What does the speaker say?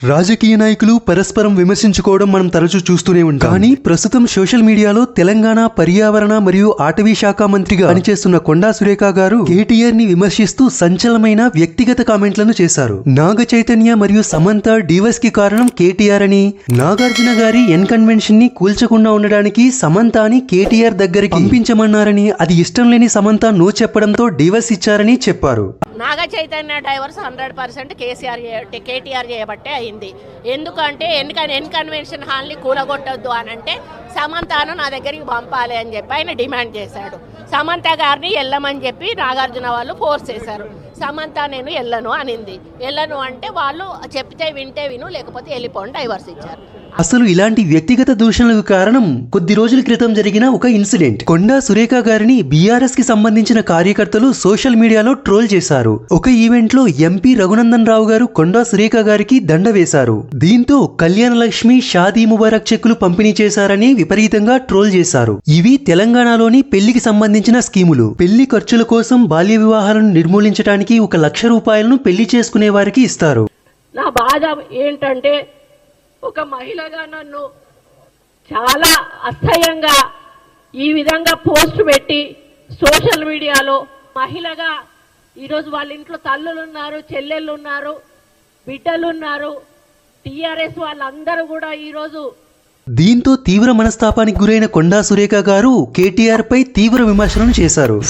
రాజకీయ నాయకులు పరస్పరం విమర్శించుకోవడం మనం తరచూ చూస్తూనే ఉంటాం. కానీ ప్రస్తుతం సోషల్ మీడియాలో తెలంగాణ పర్యావరణ మరియు అటవీ శాఖ మంత్రిగా పనిచేస్తున్న కొండా సురేఖ గారు కేటీఆర్ని విమర్శిస్తూ సంచలనమైన వ్యక్తిగత కామెంట్లను చేశారు. నాగ చైతన్య మరియు సమంత డివైస్కి కారణం కేటీఆర్ అని నాగార్జున గారి ఎన్ కన్వెన్షన్ని కూల్చకుండా ఉండడానికి సమంత అని కేటీఆర్ దగ్గరికి పంపించమన్నారని అది ఇష్టం లేని సమంత నో చెప్పడంతో డివైస్ ఇచ్చారని చెప్పారు. Naga Chaitanya divorce hundred percent KCR KTR చేయబట్టే అయింది. ఎందుకంటే ఎన్ ఎన్ కన్వెన్షన్ హాల్ని కూలగొట్టొద్దు అని అంటే సమంతను నా దగ్గరికి పంపాలి అని చెప్పి ఆయన డిమాండ్ చేశాడు. సమంత గారిని వెళ్ళమని చెప్పి నాగార్జున వాళ్ళు ఫోర్స్ చేశారు. సమంత నేను వెళ్ళను అనింది. వెళ్ళను అంటే వాళ్ళు చెప్తే వింటే విను లేకపోతే వెళ్ళిపోండి డైవర్స్ ఇచ్చారు. అసలు ఇలాంటి వ్యక్తిగత దూషణలకు కారణం కొద్ది రోజుల క్రితం జరిగిన ఒక ఇన్సిడెంట్. కొండా సురేఖ గారిని బీఆర్ఎస్కి సంబంధించిన కార్యకర్తలు సోషల్ మీడియాలో ట్రోల్ చేశారు. ఒక ఈవెంట్లో ఎంపీ రఘునందన్ రావు గారు కొండా సురేఖ గారికి దండ వేశారు. దీంతో కళ్యాణ లక్ష్మి షాదీ ముబారక్ చెక్కులు పంపిణీ చేశారని విపరీతంగా ట్రోల్ చేశారు. ఇవి తెలంగాణలోని పెళ్ళికి సంబంధించిన స్కీములు. పెళ్ళి ఖర్చుల కోసం బాల్య వివాహాలను నిర్మూలించడానికి ఒక లక్ష రూపాయలను పెళ్ళి చేసుకునే వారికి ఇస్తారు. నా బాధ ఏంటంటే ఒక మహిళగా నన్ను చాలా అసహ్యంగా ఈ విధంగా పోస్ట్ పెట్టి సోషల్ మీడియాలో మహిళగా ఈరోజు వాళ్ళ ఇంట్లో తల్లులు ఉన్నారు చెల్లెళ్ళు ఉన్నారు బిడ్డలు ఉన్నారు టీఆర్ఎస్ వాళ్ళందరూ కూడా ఈరోజు దీంతో తీవ్ర మనస్తాపానికి గురైన కొండా సురేఖ గారు కేటీఆర్ పై తీవ్ర విమర్శలను చేశారు.